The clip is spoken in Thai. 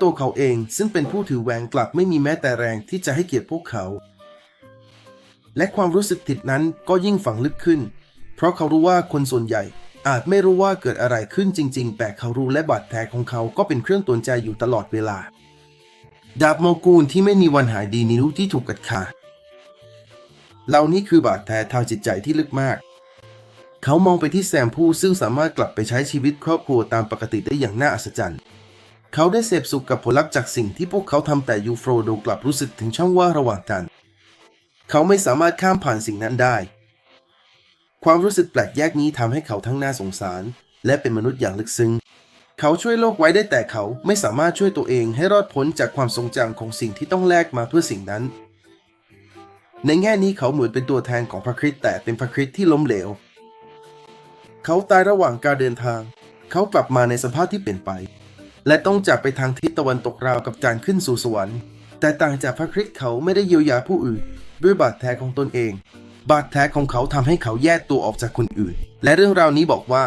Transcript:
ตัวเขาเองซึ่งเป็นผู้ถือแหวนกลับไม่มีแม้แต่แรงที่จะให้เกียรติพวกเขา และความรู้สึกผิดนั้นก็ยิ่งฝังลึกขึ้น เพราะเขารู้ว่าคนส่วนใหญ่อาจไม่รู้ว่าเกิดอะไรขึ้นจริง ๆ แต่เขารู้และบาดแผลของเขาก็เป็นเครื่องตือนใจอยู่ตลอดเวลา ดาบโมกูลที่ไม่มีวันหายดีในรู้ที่ถูกกัดขาดเหล่านี้คือบาดแผลทางจิตใจที่ลึกมาก เขามองไปที่แซมผู้ซึ่งสามารถกลับไปใช้ชีวิตครอบครัวตามปกติได้อย่างน่าอัศจรรย์ เขาได้เสพสุขกับผลลัพธ์จากสิ่งที่พวกเขาทำแต่ยูโฟรโดกลับรู้สึกถึงช่องว่างระหว่างกัน เขาไม่สามารถข้ามผ่านสิ่งนั้นได้ ความรู้สึกแปลกแยกนี้ทำให้เขาทั้งน่าสงสาร และเป็นมนุษย์อย่างลึกซึ้ง เขาช่วยโลกไว้ได้แต่เขาไม่สามารถช่วยตัวเองให้รอดพ้นจากความทรงจำของสิ่งที่ต้องแลกมาเพื่อสิ่งนั้น ในแง่นี้เขาเหมือนเป็นตัวแทนของพระคริสต์แต่เป็นพระคริสต์ที่ล้มเหลว เขาตายระหว่างการเดินทาง เขากลับมาในสภาพที่เปลี่ยนไป และต้องจากไปทางทิศตะวันตกราวกับจานขึ้นสู่สวรรค์ แต่ต่างจากพระคริสต์เขาไม่ได้เยียวยาผู้อื่น ด้วยบาดแผลของตนเอง บาดแผลของเขาทำให้เขาแยกตัวออกจากคนอื่น และเรื่องราวนี้บอกว่า